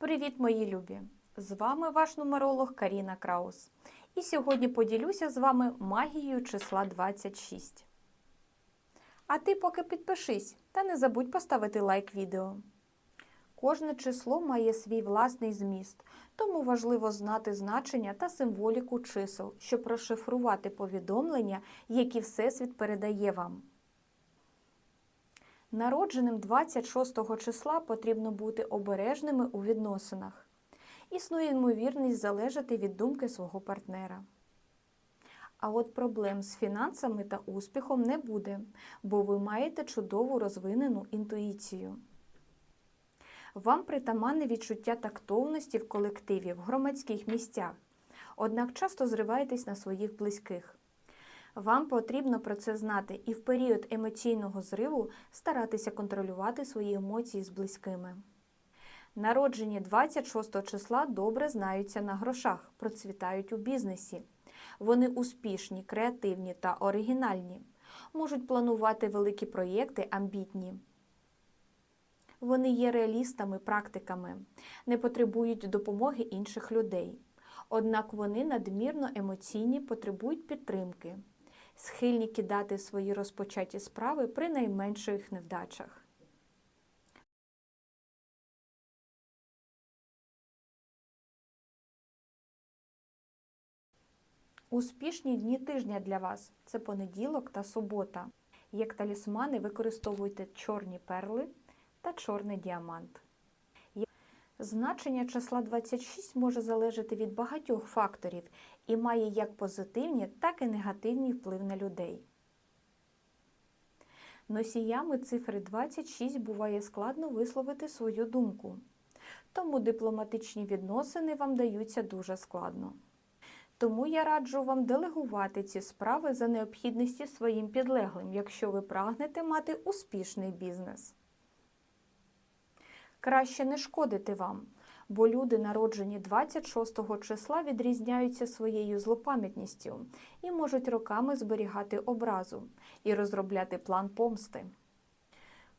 Привіт, мої любі! З вами ваш нумеролог Каріна Краус. І сьогодні поділюся з вами магією числа 26. А ти поки підпишись та не забудь поставити лайк відео. Кожне число має свій власний зміст, тому важливо знати значення та символіку чисел, щоб розшифрувати повідомлення, які Всесвіт передає вам. Народженим 26 числа потрібно бути обережними у відносинах. Існує ймовірність залежати від думки свого партнера. А от проблем з фінансами та успіхом не буде, бо ви маєте чудову розвинену інтуїцію. Вам притаманне відчуття тактовності в колективі, в громадських місцях, однак часто зриваєтесь на своїх близьких. Вам потрібно про це знати і в період емоційного зриву старатися контролювати свої емоції з близькими. Народжені 26 числа добре знаються на грошах, процвітають у бізнесі. Вони успішні, креативні та оригінальні, можуть планувати великі проєкти, амбітні. Вони є реалістами, практиками, не потребують допомоги інших людей. Однак вони надмірно емоційні, потребують підтримки, схильні кидати свої розпочаті справи при найменших невдачах. Успішні дні тижня для вас це понеділок та субота. Як талісмани використовуйте чорні перли та чорний діамант. Значення числа 26 може залежати від багатьох факторів і має як позитивні, так і негативний вплив на людей. Носіями цифри 26 буває складно висловити свою думку, тому дипломатичні відносини вам даються дуже складно. Тому я раджу вам делегувати ці справи за необхідності своїм підлеглим, якщо ви прагнете мати успішний бізнес. Краще не шкодити вам, бо люди, народжені 26 числа, відрізняються своєю злопам'ятністю і можуть роками зберігати образу і розробляти план помсти.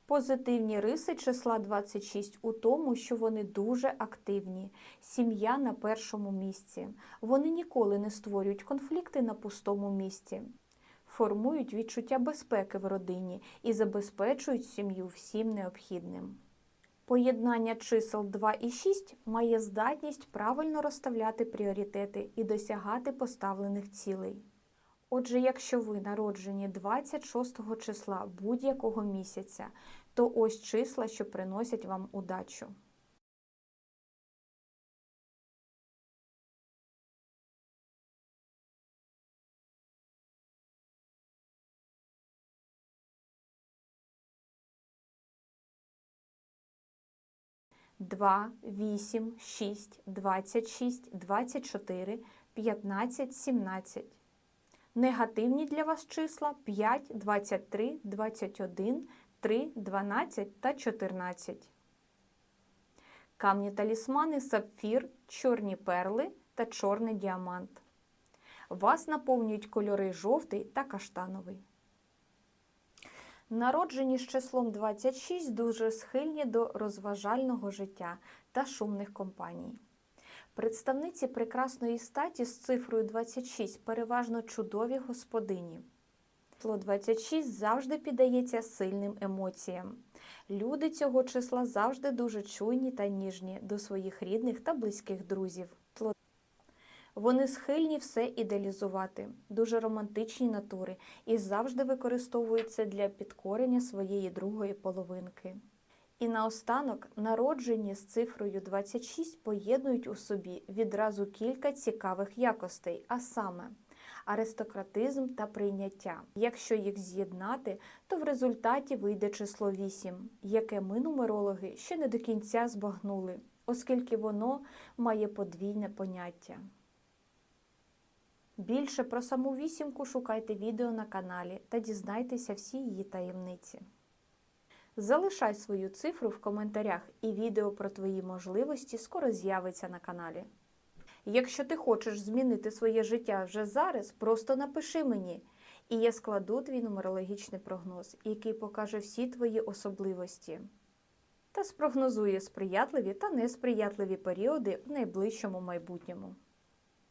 Позитивні риси числа 26 у тому, що вони дуже активні, сім'я на першому місці. Вони ніколи не створюють конфлікти на пустому місці, формують відчуття безпеки в родині і забезпечують сім'ю всім необхідним. Поєднання чисел 2 і 6 має здатність правильно розставляти пріоритети і досягати поставлених цілей. Отже, якщо ви народжені 26 числа будь-якого місяця, то ось числа, що приносять вам удачу. Два, вісім, шість, двадцять шість, двадцять чотири, п'ятнадцять, сімнадцять. Негативні для вас числа 5, 23, 21, 3, 12 та 14. Камні талісмани сапфір, чорні перли та чорний діамант. Вас наповнюють кольори жовтий та каштановий. Народжені з числом 26 дуже схильні до розважального життя та шумних компаній. Представниці прекрасної статі з цифрою 26 переважно чудові господині. Число 26 завжди піддається сильним емоціям. Люди цього числа завжди дуже чуйні та ніжні до своїх рідних та близьких друзів. Вони схильні все ідеалізувати, дуже романтичні натури і завжди використовуються для підкорення своєї другої половинки. І наостанок народжені з цифрою 26 поєднують у собі відразу кілька цікавих якостей, а саме аристократизм та прийняття. Якщо їх з'єднати, то в результаті вийде число 8, яке ми, нумерологи, ще не до кінця збагнули, оскільки воно має подвійне поняття. Більше про саму вісімку шукайте відео на каналі та дізнайтеся всі її таємниці. Залишай свою цифру в коментарях, і відео про твої можливості скоро з'явиться на каналі. Якщо ти хочеш змінити своє життя вже зараз, просто напиши мені, і я складу твій нумерологічний прогноз, який покаже всі твої особливості. та спрогнозує сприятливі та несприятливі періоди в найближчому майбутньому.